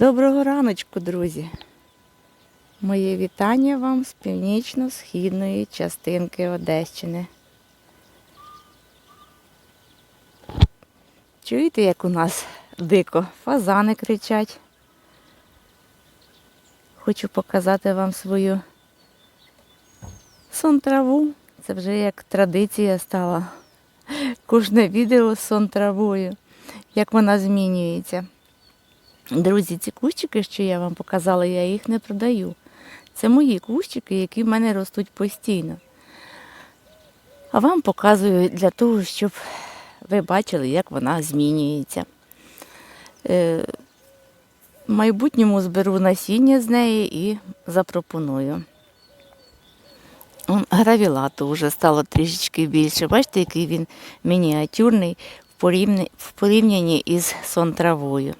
Доброго раночку, друзі! Моє вітання вам з північно-східної частинки Одещини. Чуєте, як у нас дико? Фазани кричать. Хочу показати вам свою сон траву. Це вже як традиція стала. Кожне відео з сон травою, як вона змінюється. Друзі, ці кущики, що я вам показала, я їх не продаю. Це мої кущики, які в мене ростуть постійно. А вам показую для того, щоб ви бачили, як вона змінюється. Е, В майбутньому зберу насіння з неї і запропоную. Он, Гравілату вже стало трішечки більше. Бачите, який він мініатюрний в порівнянні із сон-травою.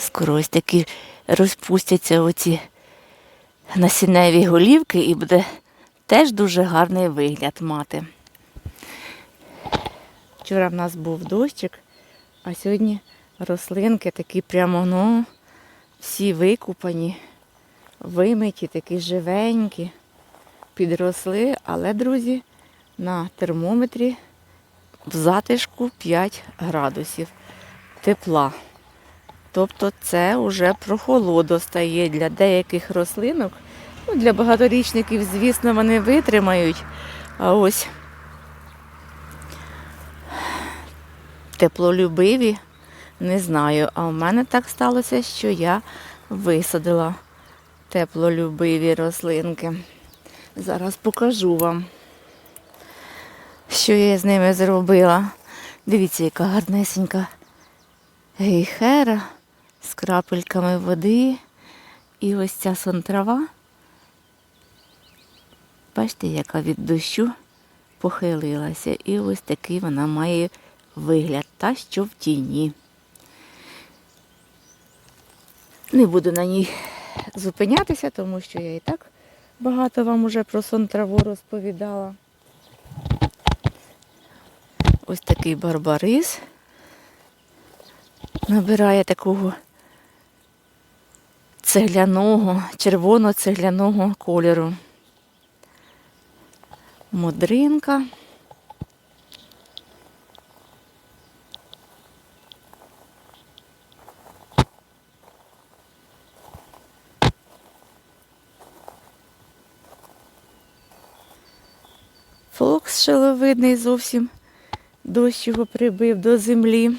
Скоро ось такі розпустяться оці насінневі голівки і буде теж дуже гарний вигляд мати. Вчора в нас був дощик, а сьогодні рослинки такі прямо, ну, всі викупані, вимиті, такі живенькі, підросли, але, друзі, на термометрі в затишку 5 градусів тепла. Тобто це вже прохолодо стає для деяких рослинок. Ну, для багаторічників, звісно, вони витримають. А ось теплолюбиві, не знаю. А в мене так сталося, що я висадила теплолюбиві рослинки. Зараз покажу вам, що я з ними зробила. Дивіться, яка гарнесенька гейхера з крапельками води. І ось ця сонтрава. Бачите, яка від дощу похилилася. І ось такий вона має вигляд, та що в тіні. Не буду на ній зупинятися, тому що я і так багато вам уже про сонтраву розповідала. Ось такий барбарис набирає такого цегляного, червоно-цегляного кольору. Модринка. Флокс шиловидний зовсім дощ його прибив до землі.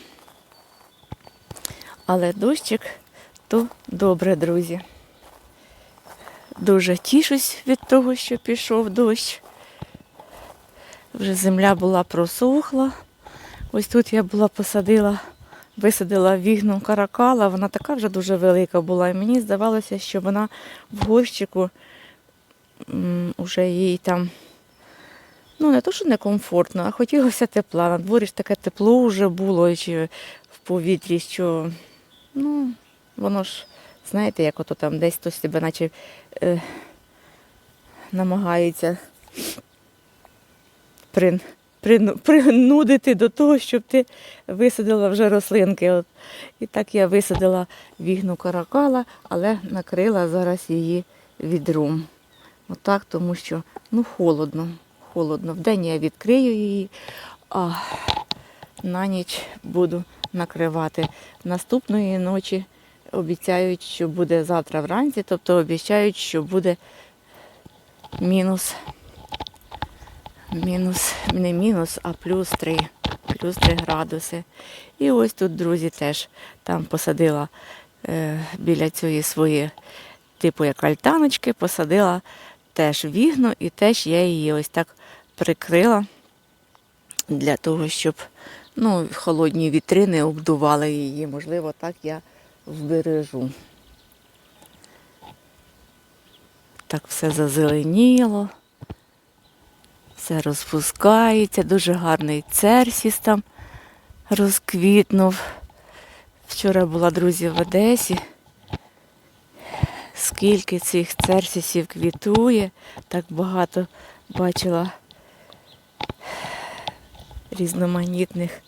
Але дощик то добре, друзі. Дуже тішусь від того, що пішов дощ. Вже земля була просохла. Ось тут я була посадила, висадила вігну каракала, вона така вже дуже велика була. І мені здавалося, що вона в горщику м, уже їй там, ну не то, що некомфортно, а хотілося тепла. На дворі ж таке тепло вже було чи в повітрі, що ну, воно ж, знаєте, як ото там десь хтось тебе наче е, намагається при, прину- принудити до того, щоб ти висадила вже рослинки. От. І так я висадила вігну каракала, але накрила зараз її відром. Отак, тому що ну, холодно. Холодно. Вдень я відкрию її, а на ніч буду накривати. Наступної ночі обіцяють, що буде завтра вранці, тобто обіцяють, що буде мінус мінус, не мінус, а плюс 3, плюс 3 градуси. І ось тут, друзі, теж там посадила е, біля цієї своєї, типу як альтаночки, посадила теж вігну і теж я її ось так прикрила для того, щоб ну, холодні вітрини обдували її. Можливо, так я вбережу. Так все зазеленіло все розпускається, дуже гарний церсіс там розквітнув. Вчора була, друзі, в Одесі. Скільки цих церсісів квітує, так багато бачила різноманітних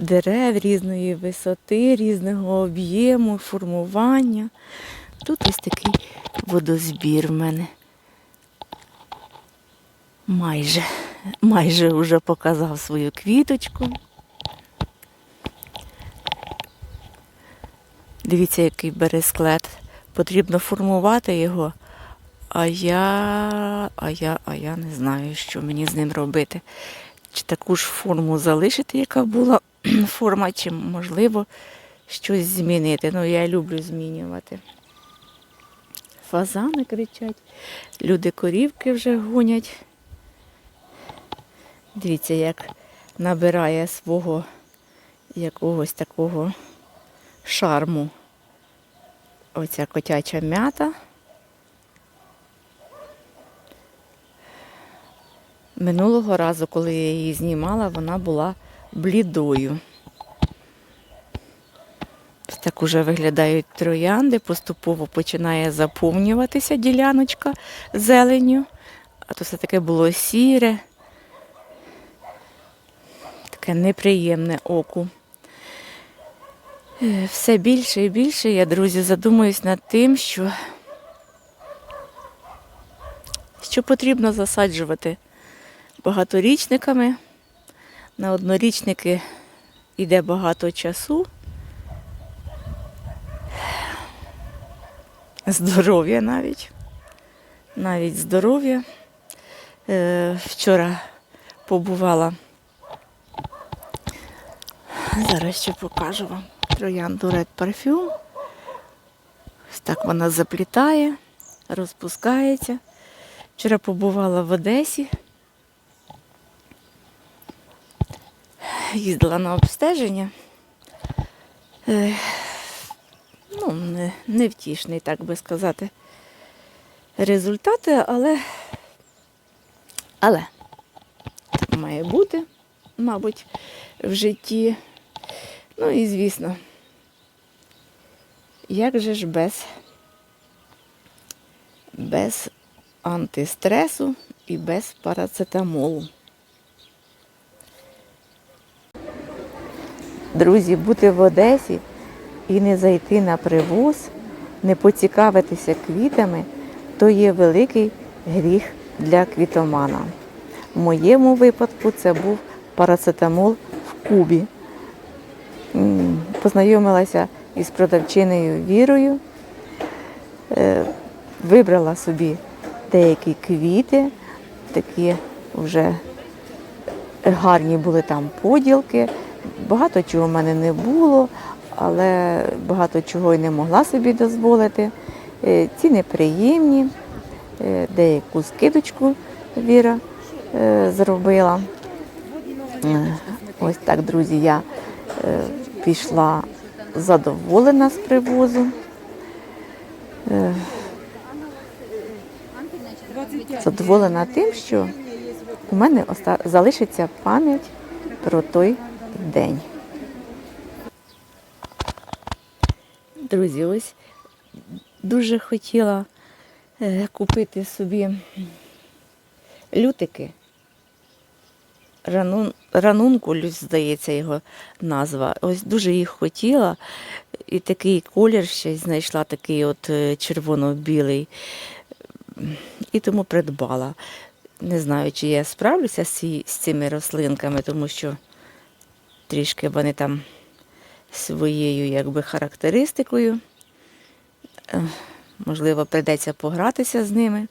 дерев різної висоти, різного об'єму, формування. Тут ось такий водозбір в мене. Майже, майже вже показав свою квіточку. Дивіться, який бересклет. Потрібно формувати його. А я, а я, а я не знаю, що мені з ним робити. Чи таку ж форму залишити, яка була форма, чи можливо щось змінити. Ну, я люблю змінювати. Фазани кричать, люди корівки вже гонять. Дивіться, як набирає свого якогось такого шарму. Оця котяча м'ята. Минулого разу, коли я її знімала, вона була блідою. Ось Так уже виглядають троянди, поступово починає заповнюватися діляночка зеленню, а то все таке було сіре, таке неприємне оку. Е, Все більше і більше я, друзі, задумуюсь над тим, що, що потрібно засаджувати багаторічниками. На однорічники йде багато часу. Здоров'я навіть. Навіть здоров'я. Е, Вчора побувала. Зараз ще покажу вам троянду Red Parfum. Ось так вона заплітає, розпускається. Вчора побувала в Одесі. Їздила на обстеження. Е, ну, не, невтішний, так би сказати, результати, але, але так має бути, мабуть, в житті. Ну і звісно, як же ж без, без антистресу і без парацетамолу. Друзі, бути в Одесі і не зайти на привоз, не поцікавитися квітами, то є великий гріх для квітомана. В моєму випадку це був парацетамол в кубі. Познайомилася із продавчиною Вірою, е, вибрала собі деякі квіти, такі вже гарні були там поділки. Багато чого в мене не було, але багато чого й не могла собі дозволити. Е, Ціни приємні, е, деяку скидочку Віра е, зробила. Ось так, друзі, я пішла задоволена з привозу. Задоволена тим, що у мене залишиться пам'ять про той день. Друзі, ось дуже хотіла е, купити собі лютики. Ранун, ранункуль, здається, його назва. Ось дуже їх хотіла. І такий колір ще знайшла, такий от е, червоно-білий. І тому придбала. Не знаю, чи я справлюся з цими рослинками, тому що трішки вони там своєю якби, характеристикою. Е, Можливо, прийдеться погратися з ними.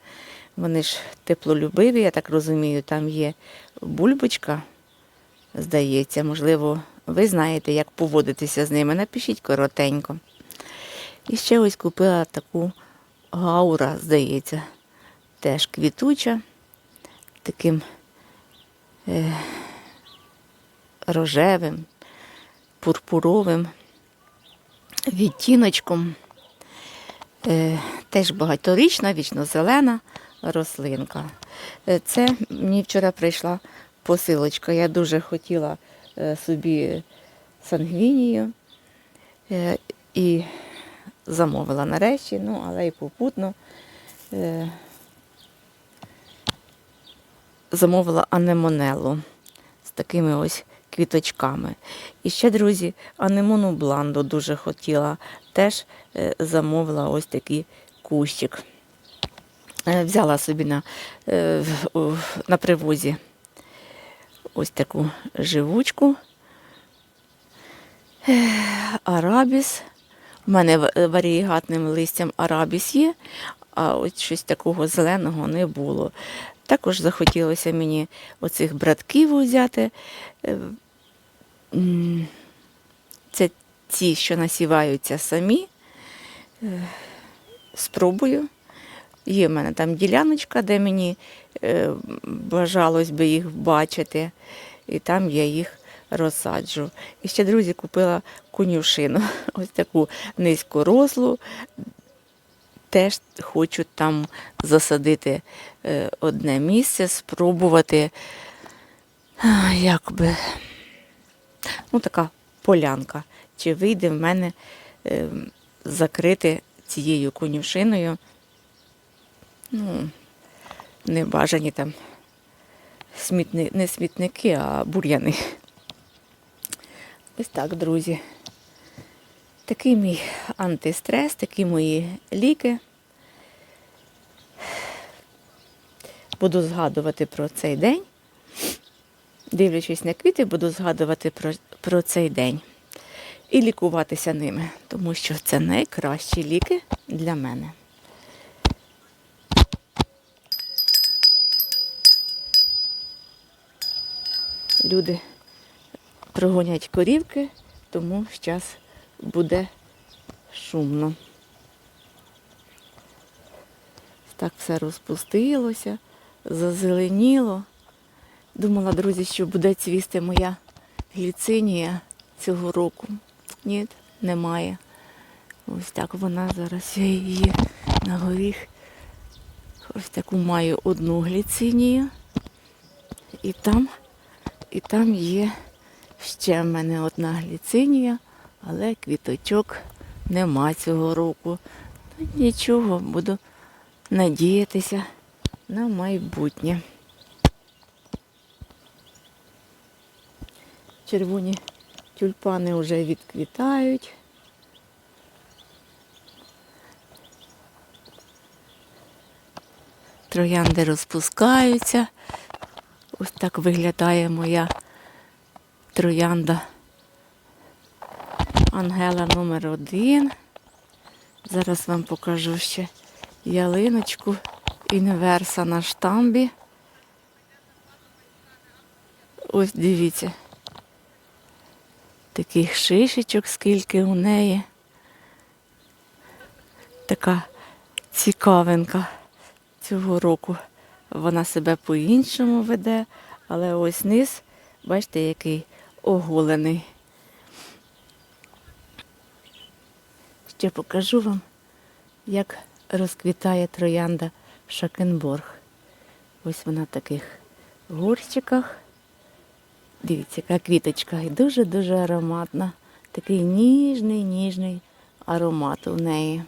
Вони ж теплолюбиві, я так розумію, там є бульбочка, здається. Можливо, ви знаєте, як поводитися з ними. Напишіть коротенько. І ще ось купила таку гаура, здається, теж квітуча, таким е, рожевим, пурпуровим відтіночком. Е, теж багаторічна, вічно зелена рослинка. Е, Це мені вчора прийшла посилочка. Я дуже хотіла е, собі сангвінію і замовила нарешті, ну, але і попутно замовила анемонелу з такими ось квіточками. І ще, друзі, анемону бланду дуже хотіла. Теж е, замовила ось такий кущик. Е, Взяла собі на, е, на привозі ось таку живучку. Арабіс. У мене в- варієгатним листям арабіс є, а от щось такого зеленого не було. Також захотілося мені оцих братків взяти. Е, Це ті, що насіваються самі. Е, Спробую. Є в мене там діляночка, де мені е, бажалось би їх бачити, і там я їх розсаджу. І ще, друзі, купила конюшину, ось таку низькорослу. Теж хочу там засадити е, одне місце, спробувати, як би, ну, така полянка. Чи вийде в мене е, закрити цією конюшиною ну, небажані там смітни, не смітники, а бур'яни. Ось так, друзі. Такий мій антистрес, такі мої ліки. Буду згадувати про цей день. Дивлячись на квіти, буду згадувати про, про цей день і лікуватися ними, тому що це найкращі ліки для мене. Люди прогонять корівки, тому зараз буде шумно. Так все розпустилося, зазеленіло. Думала, друзі, що буде цвісти моя гліцинія цього року. Ні, немає. Ось так вона зараз я її на горіх. Ось таку маю одну гліцинію. І там, і там є ще в мене одна гліцинія, але квіточок нема цього року. Ну, нічого, буду надіятися на майбутнє. Червоні тюльпани вже відквітають. Троянди розпускаються. Ось так виглядає моя троянда Ангела номер один. Зараз вам покажу ще ялиночку інверса на штамбі. Ось дивіться. Таких шишечок, скільки у неї. Така цікавинка цього року. Вона себе по-іншому веде, але ось низ, бачите, який оголений. Ще покажу вам, як розквітає троянда Шакенборг. Ось вона в таких горщиках. Дивіться, яка квіточка і дуже-дуже ароматна. Такий ніжний, ніжний аромат у неї.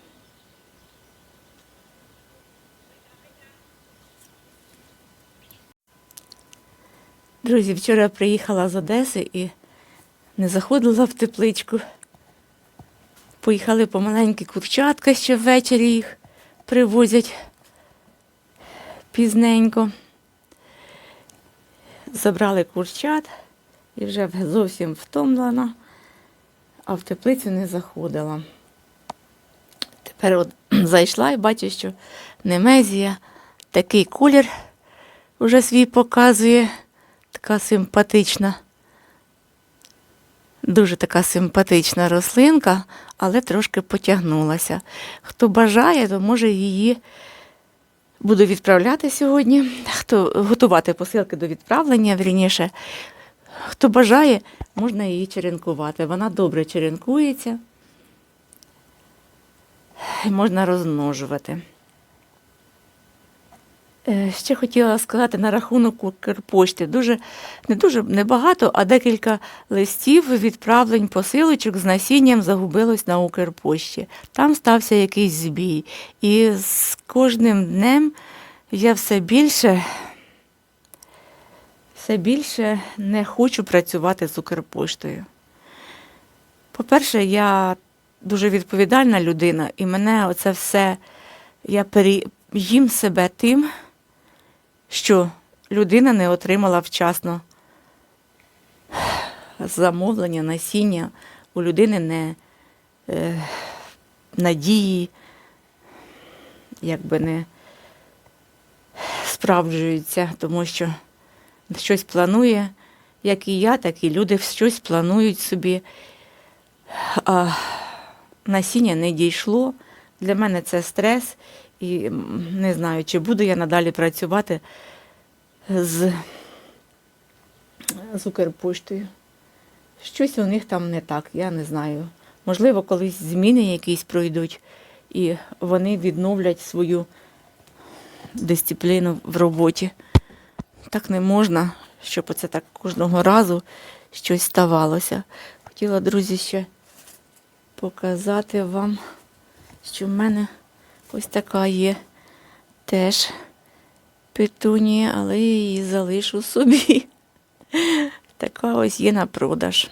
Друзі, вчора приїхала з Одеси і не заходила в тепличку. Поїхали помаленькі курчатка ще ввечері їх привозять пізненько. Забрали курчат і вже зовсім втомлена, а в теплицю не заходила. Тепер от зайшла і бачу, що немезія такий колір вже свій показує, така симпатична. Дуже така симпатична рослинка, але трошки потягнулася. Хто бажає, то може її буду відправляти сьогодні. Хто готувати посилки до відправлення, вірніше. Хто бажає, можна її черенкувати. Вона добре черенкується можна розмножувати. Е, Ще хотіла сказати на рахунок Укрпошти. Дуже, не дуже небагато, а декілька листів відправлень посилочок з насінням загубилось на Укрпошті. Там стався якийсь збій. І з кожним днем я все більше, все більше не хочу працювати з Укрпоштою. По-перше, я дуже відповідальна людина, і мене оце все, я пере... їм себе тим, що людина не отримала вчасно замовлення, насіння, у людини не е, надії, якби не справджуються, тому що щось планує, як і я, так і люди щось планують собі. А насіння не дійшло. Для мене це стрес, і не знаю, чи буду я надалі працювати з, з Укрпоштою. Щось у них там не так, я не знаю. Можливо, колись зміни якісь пройдуть, і вони відновлять свою дисципліну в роботі. Так не можна, щоб оце так кожного разу щось ставалося. Хотіла, друзі, ще показати вам, що в мене ось така є теж петунія, але я її залишу собі. Така ось є на продаж.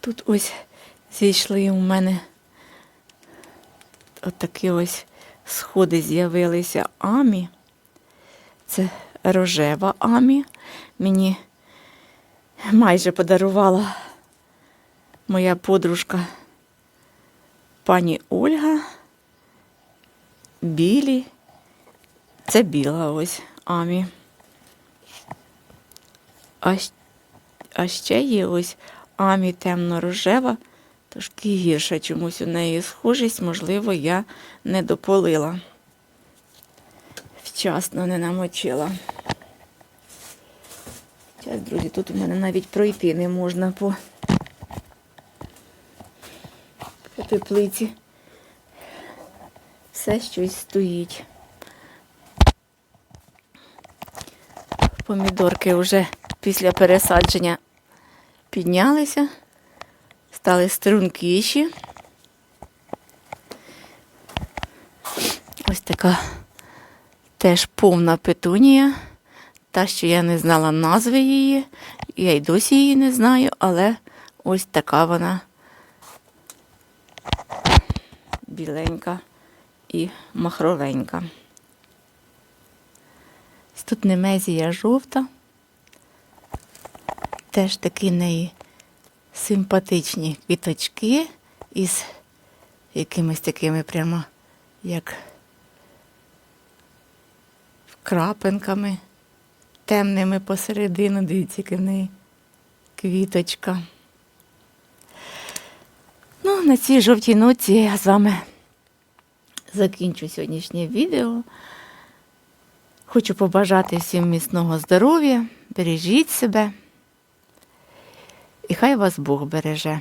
Тут ось зійшли у мене отакі ось сходи з'явилися амі. Це рожева амі. Мені майже подарувала моя подружка пані Ольга. Білі. Це біла ось амі. А, а ще є ось амі темно-рожева, трошки гірша чомусь у неї схожість, можливо, я не дополила. Вчасно не намочила. Зараз, друзі, тут у мене навіть пройти не можна по, теплиці. Все щось стоїть. Помідорки вже після пересадження піднялися, стали стрункіші. Ось така теж повна петунія. Та, що я не знала назви її, я й досі її не знаю, але ось така вона біленька і махровенька. Тут немезія жовта. Теж такі неї симпатичні квіточки із якимись такими прямо як крапинками темними посередину. Дивіться, яка в неї квіточка. На цій жовтій ноті я з вами закінчу сьогоднішнє відео. Хочу побажати всім міцного здоров'я, бережіть себе. І хай вас Бог береже.